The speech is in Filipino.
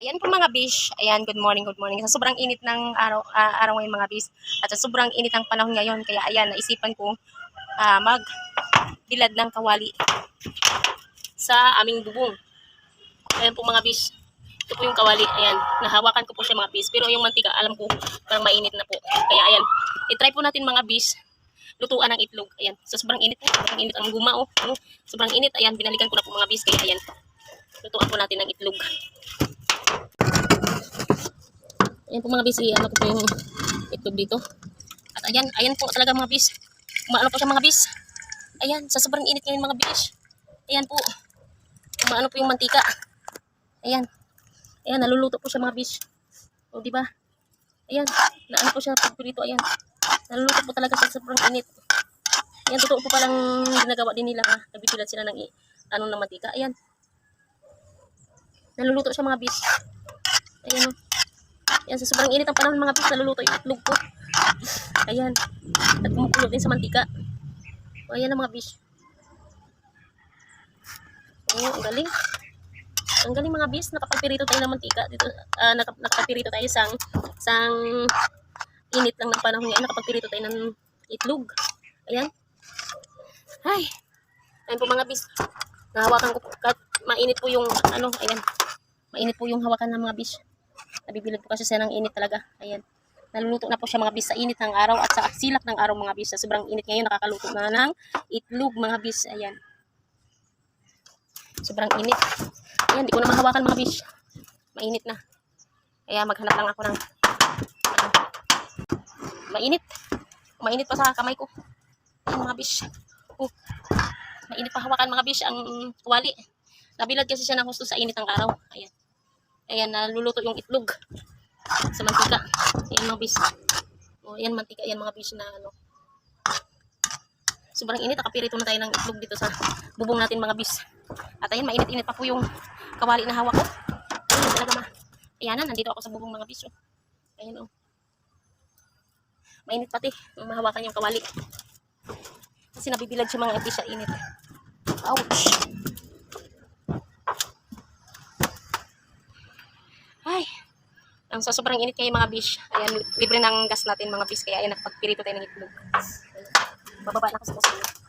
Ayan po mga bish. Ayan, good morning, good morning. Sobrang init ng araw, ah, araw ngayon mga bish. At sobrang init ng panahon ngayon. Kaya ayan, naisipan ko ah, mag bilad ng kawali sa aming bubong. Ayan po mga bish. Ito po yung kawali. Ayan, nahawakan ko po siya mga bish. Pero yung mantika, alam ko, parang mainit na po. Kaya ayan, itry po natin mga bish lutuan ng itlog. Ayan, sa sobrang init po. Sobrang init ang guma. Oh, Sobrang init. Ayan, binalikan ko na po mga bish. Kaya ayan, lutuan po natin ng itlog. Ayan po mga bis, ano ko po yung itlog dito. At ayan, ayan po talaga mga bis. Umaano po siya mga bis. Ayan, sa sobrang init ngayon mga bis. Ayan po. Umaano po yung mantika. Ayan. Ayan, naluluto po siya mga bis. O, di ba? Ayan, naano po siya pagpirito. Ayan. Naluluto po talaga sa sobrang init. Ayan, totoo po palang ginagawa din nila ha. Nagbibilad sila ng ano ng mantika. Ayan. Naluluto siya mga bis. Ayan o. Yan, sa sobrang init ang panahon mga bis, naluluto yung itlog ko. Ayan. At kumukulo din sa mantika. O, ayan ang mga bis. Oo, ang galing. Ang galing mga bis, nakapagpirito tayo ng mantika. Dito, ah, nakap nakapagpirito tayo sang, sang init lang ng panahon ngayon. Nakapagpirito tayo ng itlog. Ayan. Ay. Ayan po mga bis. Nahawakan ko po. Mainit po yung, ano, ayan. Mainit po yung hawakan ng mga bis. Nabibilad po kasi siya ng init talaga. Ayan. Naluluto na po siya mga bis sa init ng araw at sa silak ng araw mga bis. Sobrang init ngayon, nakakaluto na ng itlog mga bis. Ayan. Sobrang init. Ayan, di ko na mahawakan mga bis. Mainit na. Kaya maghanap lang ako ng mainit. Mainit pa sa kamay ko. Ayan mga bis. Oh, mainit pa hawakan mga bis ang wali. Nabilad kasi siya ng husto sa init ng araw. Ayan. Ayan, naluluto yung itlog sa mantika. Ayan mga bis. O, ayan mantika. Ayan mga bis na ano. Sobrang init. Nakapirito na tayo ng itlog dito sa bubong natin mga bis. At ayan, mainit-init pa po yung kawali na hawak ko. Ayan talaga ma. Ayan na, nandito ako sa bubong mga bis. Oh. Ayan o. Oh. Mainit pati. Mahawakan yung kawali. Kasi nabibilad siya mga bis sa init. Ouch! Ay, ang sa sobrang init kayo mga bish. Ayan, libre ng gas natin mga bish. Kaya ayan, nakapagpirito tayo ng itlog. Bababa na ako sa kusin.